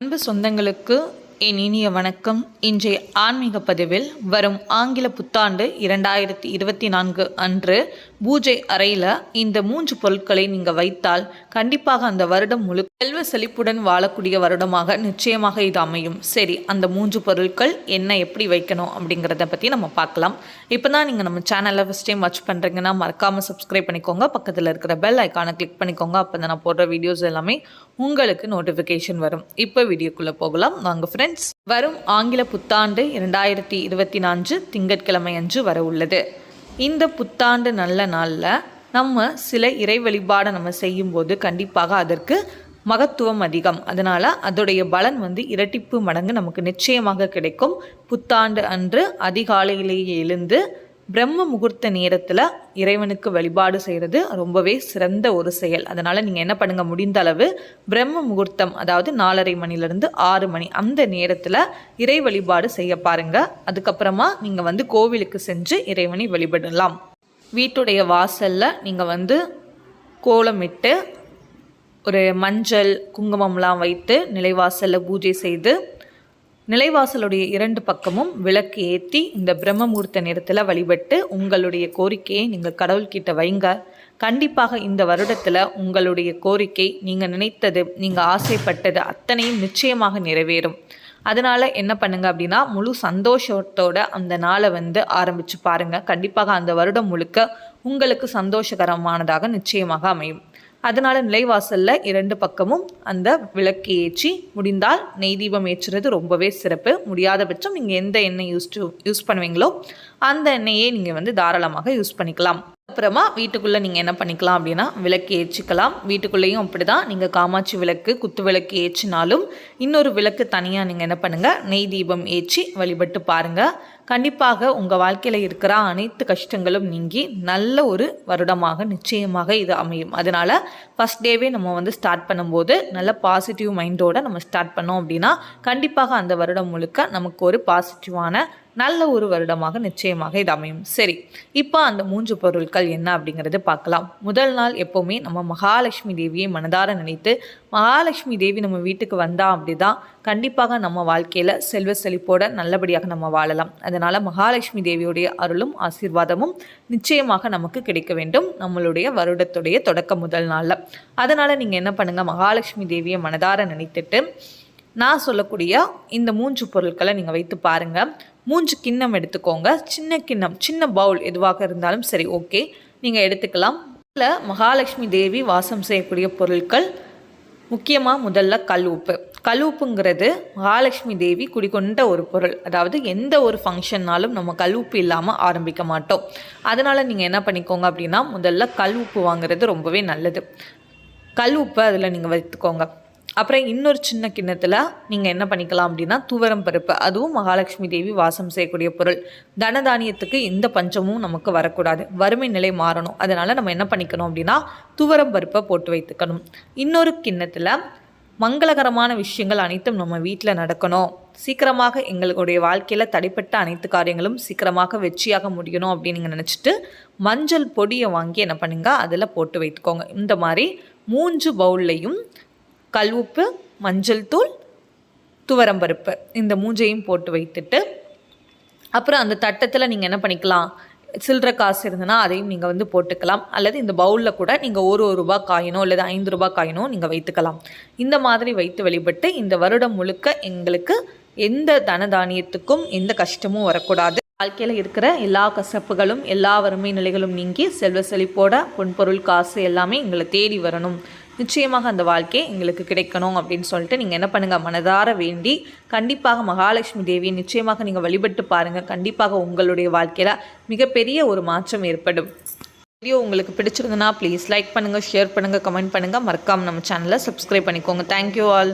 அன்பு சொந்தங்களுக்கு என் இனிய வணக்கம். இன்றைய ஆன்மீக பதிவில் வரும் ஆங்கில புத்தாண்டு இரண்டாயிரத்தி இருபத்தி நான்கு அன்று பூஜை அறையில் இந்த மூன்று பொருட்களை நீங்கள் வைத்தால் கண்டிப்பாக அந்த வருடம் முழு செல்வ செழிப்புடன் வாழக்கூடிய வருடமாக நிச்சயமாக இது அமையும். சரி அந்த மூன்று பொருட்கள் என்ன எப்படி வைக்கணும் அப்படிங்கிறத பற்றி நம்ம பார்க்கலாம். இப்போ தான் நீங்கள் நம்ம சேனலில் ஃபஸ்ட் டைம் வாட்ச் பண்ணுறீங்கன்னா மறக்காமல் சப்ஸ்கிரைப் பண்ணிக்கோங்க. பக்கத்தில் இருக்கிற பெல் ஐக்கானை கிளிக் பண்ணிக்கோங்க. அப்போ தான் நான் போடுற வீடியோஸ் எல்லாமே உங்களுக்கு நோட்டிஃபிகேஷன் வரும். இப்போ வீடியோக்குள்ளே போகலாம். வாங்க ஃப்ரெண்ட்ஸ் வரும் ஆங்கில புத்தாண்டு இரண்டாயிரத்தி இருபத்தி நான்கு திங்கட்கிழமை அன்று வர உள்ளது. இந்த புத்தாண்டு நல்ல நாளில் நம்ம சில இறை வழிபாடை நம்ம செய்யும்போது கண்டிப்பாக அதற்கு மகத்துவம் அதிகம். அதனால் அதோடைய பலன் வந்து இரட்டிப்பு மடங்கு நமக்கு நிச்சயமாக கிடைக்கும். புத்தாண்டு அன்று அதிகாலையிலேயே எழுந்து பிரம்ம முகூர்த்த நேரத்தில் இறைவனுக்கு வழிபாடு செய்கிறது ரொம்பவே சிறந்த ஒரு செயல். அதனால் நீங்கள் என்ன பண்ணுங்க முடிந்த அளவு பிரம்ம முகூர்த்தம் அதாவது நாலரை மணிலேருந்து ஆறு மணி அந்த நேரத்தில் இறை வழிபாடு செய்ய பாருங்க. அதுக்கப்புறமா நீங்கள் வந்து கோவிலுக்கு சென்று இறைவனை வழிபடலாம். வீட்டுடைய வாசலில் நீங்கள் வந்து கோலமிட்டு ஒரு மஞ்சள் குங்குமம்லாம் வைத்து நிலைவாசலில் பூஜை செய்து நிலைவாசலுடைய இரண்டு பக்கமும் விளக்கு ஏற்றி இந்த பிரம்மமூர்த்த நேரத்தில் வழிபட்டு உங்களுடைய கோரிக்கையை நீங்கள் கடவுள்கிட்ட வைங்க. கண்டிப்பாக இந்த வருடத்தில் உங்களுடைய கோரிக்கை நீங்கள் நினைத்தது நீங்கள் ஆசைப்பட்டது அத்தனையும் நிச்சயமாக நிறைவேறும். அதனால் என்ன பண்ணுங்கள் அப்படின்னா முழு சந்தோஷத்தோட அந்த நாளை வந்து ஆரம்பித்து பாருங்கள் கண்டிப்பாக அந்த வருடம் முழுக்க உங்களுக்கு சந்தோஷகரமானதாக நிச்சயமாக அமையும். அதனால் நிலைவாசலில் இரண்டு பக்கமும் அந்த விளக்கு ஏற்றி முடிந்தால் நெய் தீபம் ஏற்றுறது ரொம்பவே சிறப்பு. முடியாத பட்சம் நீங்கள் எந்த எண்ணெய் யூஸ் யூஸ் பண்ணுவீங்களோ அந்த எண்ணெயை நீங்கள் வந்து தாராளமாக யூஸ் பண்ணிக்கலாம். அப்புறமா வீட்டுக்குள்ளே நீங்கள் என்ன பண்ணிக்கலாம் அப்படின்னா விளக்கு ஏற்றிக்கலாம். வீட்டுக்குள்ளேயும் அப்படி தான் நீங்கள் காமாட்சி விளக்கு குத்து விளக்கு ஏற்றினாலும் இன்னொரு விளக்கு தனியாக நீங்கள் என்ன பண்ணுங்கள் நெய் தீபம் ஏற்றி வழிபட்டு பாருங்கள் கண்டிப்பாக உங்கள் வாழ்க்கையில் இருக்கிற அனைத்து கஷ்டங்களும் நீங்கி நல்ல ஒரு வருடமாக நிச்சயமாக இது அமையும். அதனால் ஃபஸ்ட் டேவே நம்ம வந்து ஸ்டார்ட் பண்ணும்போது நல்ல பாசிட்டிவ் மைண்டோடு நம்ம ஸ்டார்ட் பண்ணோம் அப்படின்னா கண்டிப்பாக அந்த வருடம் முழுக்க நமக்கு ஒரு பாசிட்டிவான நல்ல ஒரு வருடமாக நிச்சயமாக இது அமையும். சரி இப்போ அந்த மூன்று பொருட்கள் என்ன அப்படிங்கிறது பார்க்கலாம். முதல் நாள் எப்போவுமே நம்ம மகாலட்சுமி தேவியை மனதார நினைத்து மகாலட்சுமி தேவி நம்ம வீட்டுக்கு வந்தா அப்படிதான் கண்டிப்பாக நம்ம வாழ்க்கையில் செல்வ செழிப்போட நல்லபடியாக நம்ம வாழலாம். அதனால் மகாலட்சுமி தேவியுடைய அருளும் ஆசீர்வாதமும் நிச்சயமாக நமக்கு கிடைக்க வேண்டும். நம்மளுடைய வருடத்துடைய தொடக்க முதல் நாளில். அதனால் நீங்கள் என்ன பண்ணுங்கள் மகாலட்சுமி தேவியை மனதார நினைத்துட்டு நான் சொல்லக்கூடிய இந்த மூன்று பொருட்களை நீங்கள் வைத்து பாருங்கள் மூன்று கிண்ணம் எடுத்துக்கோங்க. சின்ன கிண்ணம் சின்ன பவுல் எதுவாக இருந்தாலும் சரி ஓகே. நீங்கள் எடுத்துக்கலாம். இதில் மகாலட்சுமி தேவி வாசம் செய்யக்கூடிய பொருட்கள் முக்கியமாக முதல்ல கல் உப்பு. கல் உப்புங்கிறது மகாலட்சுமி தேவி குடிக்கொண்ட ஒரு பொருள். அதாவது எந்த ஒரு ஃபங்க்ஷன்னாலும் நம்ம கல் உப்பு இல்லாமல் ஆரம்பிக்க மாட்டோம். அதனால் நீங்கள் என்ன பண்ணிக்கோங்க அப்படின்னா முதல்ல கல் உப்பு வாங்குறது ரொம்பவே நல்லது. கல் உப்பு அதில் நீங்கள் வைத்துக்கோங்க. அப்புறம் இன்னொரு சின்ன கிண்ணத்தில் நீங்கள் என்ன பண்ணிக்கலாம் அப்படின்னா துவரம் பருப்பு. அதுவும் மகாலட்சுமி தேவி வாசம் செய்யக்கூடிய பொருள். தனதானியத்துக்கு எந்த பஞ்சமும் நமக்கு வரக்கூடாது. வறுமை நிலை மாறணும். அதனால் நம்ம என்ன பண்ணிக்கணும் அப்படின்னா துவரம் பருப்பை போட்டு வைத்துக்கணும். இன்னொரு கிண்ணத்தில் மங்களகரமான விஷயங்கள் அனைத்தும் நம்ம வீட்டில் நடக்கணும். சீக்கிரமாக எங்களுடைய வாழ்க்கையில் தடைப்பட்ட அனைத்து காரியங்களும் சீக்கிரமாக வெற்றியாக முடியணும் அப்படின்னு நீங்கள் நினச்சிட்டு மஞ்சள் பொடியை வாங்கி என்ன பண்ணுங்க அதில் போட்டு வைத்துக்கோங்க. இந்த மாதிரி மூன்று பவுல்லையும் கல்வுப்பு மஞ்சள் தூள் துவரம்பருப்பு இந்த மூஞ்சையும் போட்டு வைத்துட்டு அப்புறம் அந்த தட்டத்தில் நீங்கள் என்ன பண்ணிக்கலாம்? சில்லற காசு இருந்ததுன்னா அதையும் நீங்கள் வந்து போட்டுக்கலாம். அல்லது இந்த பவுலில் கூட நீங்கள் ஒரு ஒரு ரூபா காயினோ அல்லது ஐந்து ரூபா காயினோ நீங்கள் வைத்துக்கலாம். இந்த மாதிரி வைத்து வழிபட்டு இந்த வருடம் முழுக்க எங்களுக்கு எந்த தனதானியத்துக்கும் எந்த கஷ்டமும் வரக்கூடாது. வாழ்க்கையில் இருக்கிற எல்லா கசப்புகளும் எல்லா வறுமை நிலைகளும் நீங்கி செல்வ செழிப்போட பொன்பொருள் காசு எல்லாமே எங்களை தேடி வரணும். நிச்சயமாக அந்த வாழ்க்கை எங்களுக்கு கிடைக்கணும் அப்படின்னு சொல்லிட்டு நீங்கள் என்ன பண்ணுங்கள் மனதார வேண்டி கண்டிப்பாக மகாலட்சுமி தேவியை நிச்சயமாக நீங்கள் வழிபட்டு பாருங்கள் கண்டிப்பாக உங்களுடைய வாழ்க்கையில் மிகப்பெரிய ஒரு மாற்றம் ஏற்படும். வீடியோ உங்களுக்கு பிடிச்சிருந்தனா ப்ளீஸ் லைக் பண்ணுங்கள் ஷேர் பண்ணுங்கள் கமெண்ட் பண்ணுங்கள் மறக்காமல் நம்ம சேனலை சப்ஸ்கிரைப் பண்ணிக்கோங்க. Thank you all